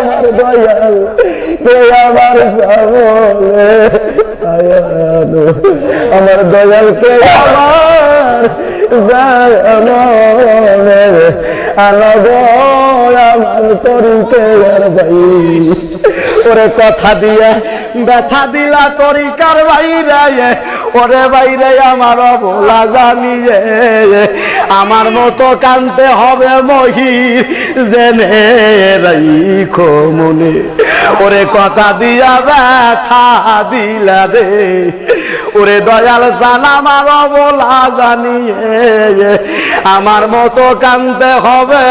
আমার দয়াল কে আমার আমার দয়াল কে আমার আনব আমার ভাই ওরে কথা দিয়ে ব্যথা দিলা তরিকার বাইরে ওরে বাইরে আমার বলা জানি যে আমার মতো কানতে হবে মহির, জেনে রাইখো মনে। ওরে কথা দিয়া ব্যথা দিলা রে। ওরে দয়াল জান আমার বলা জানিয়ে, আমার মতো কানতে হবে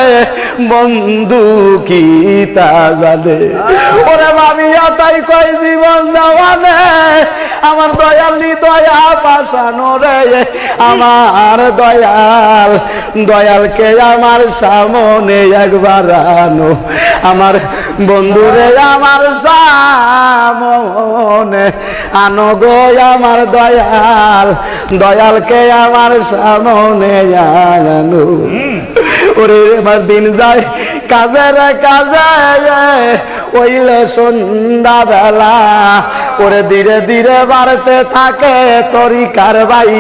বন্ধু কি তা জানে। ওরে ভাবিয়া তাই কই জীবন যাওয়ানে আমার দয়ালি দয়া পাশানো রে, আমার দয়াল। দয়ালকে আমার সামনে একবার আনো। আমার বন্ধুরে আমার সামনে আনো গো আমার দয়াল। দয়ালকে আমার সামনে আনো। ওরে আমার দিন যায় কাজের কাজে, ওইল সন্ধ্যা বেলা ওরে ধীরে ধীরে বাড়তে থাকে তরিকার বাই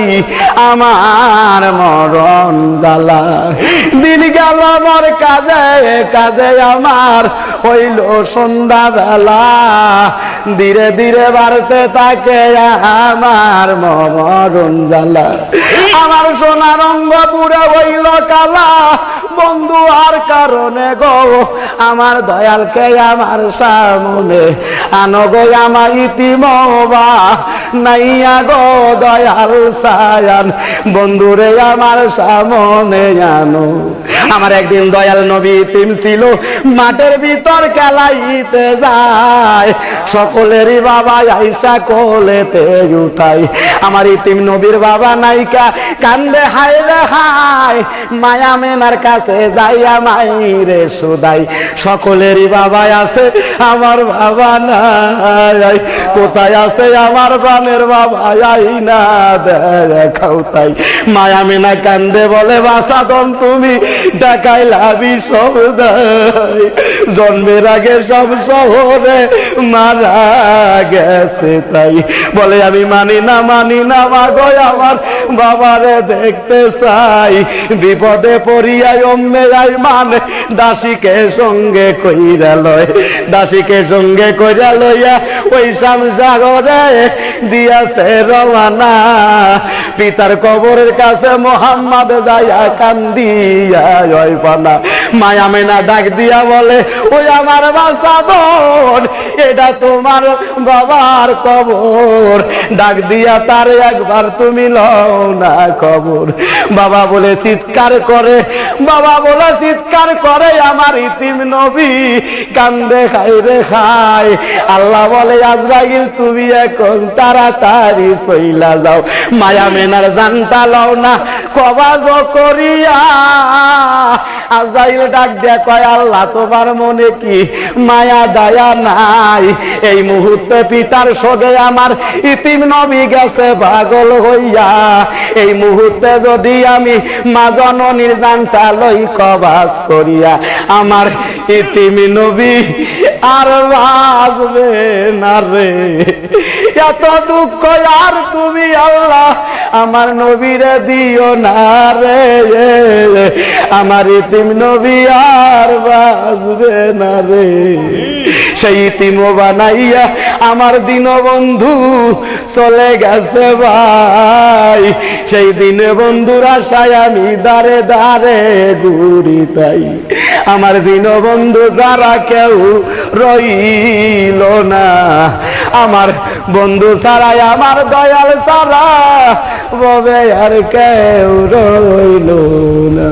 আমার মরণ জ্বালা দিন গেল মোর কাজে কাজে আমার হইল সন্ধ্যা বেলা ধীরে ধীরে বাড়তে থাকে আমার মরণ জ্বালা আমার সোনা রঙ্গ পুরে হইল কালা। বন্ধু আর কারণে গো, আমার দয়ালকে আমার সামনে আনো গো, আমার ইতিমবা নাইয়া গো দয়াল সায়ান। বন্ধুরে আমার সামনে আনো। আমার একদিন দয়াল নবী তিম ছিল, মাঠের ভিতর খেলাইতে যায়। সকলেরই বাবা আইসা কোলেতে উঠাই আমার ইতিম নবীর বাবা নাইকা কান্দে হাই রে হাই মায়া মেনার কাছে যাইয়া মাইরে সুদাই। সকলেরই বাবা আছে, আমার বাবা নাই। কোথায় আছে আমার বানের বাবা আই না দেখাও তাই। মায়া মেনা কান্দে বলে বাসাদম তুমি টাকাই লাভি সব জন্মের আগে সব শহরে মারা গেছে তাই। বলে, আমি মানি না মানি না মাগো, আমার বাবারে দেখতে চাই। বিপদে পড়িয়াই অম্মে আই মানে দাসীকে সঙ্গে কইরা লয় দাসীকে সঙ্গে কইরা লইয়া ওই সামসাগরে দিয়াছে রওয়ানা। পিতার কবরের কাছে মোহাম্মদ যাইয়া কান্দিয়া মায়া মেনা ডাক দিয়া বলে, ওই আমার বাসাদন এটা তোমার বাবার কবর। ডাক দিয়া তার একবার, তুমি লও না খবর। বাবা বলে, চিৎকার করে। বাবা বলে, চিৎকার করে আমার ইতিম নবী, কান্দে খাই রে খাই আল্লাহ বলে, আজরাইল, তুমি এখন তাড়াতাড়ি সইলা যাও। মায়া মেনার জানতা লও না কবাজ করিয়া আজাইল ডাক দিয়া কয়, আল্লাহ, তোমার মনে কি মায়া, দায়া নাই? এই মুহূর্তে পিতার সঙ্গে আমার ইতিম নবী গেছে পাগল হইয়া। এই মুহূর্তে যদি আমি মা জননীর জানটা লই কবাস করিয়া, আমার ইতিম নবী আর বাজবে না রে। এত দুঃখ আর তুমি আল্লাহ আমার নবীরে দিও না রে। আমার ইতিম নবী আর বাজবে না রে। সেই ইতিম বানাইয়া আমার দিন বন্ধু চলে গেছে ভাই। সেই দিনে বন্ধুর আশায় আমি দাঁড়ে দাঁড়ে ঘুরি তাই। আমার দিন বন্ধু যারা কেউ রইল না। আমার বন্ধু ছাড়াই আমার দয়াল ছাড়া ববে আর কেউ রইল না।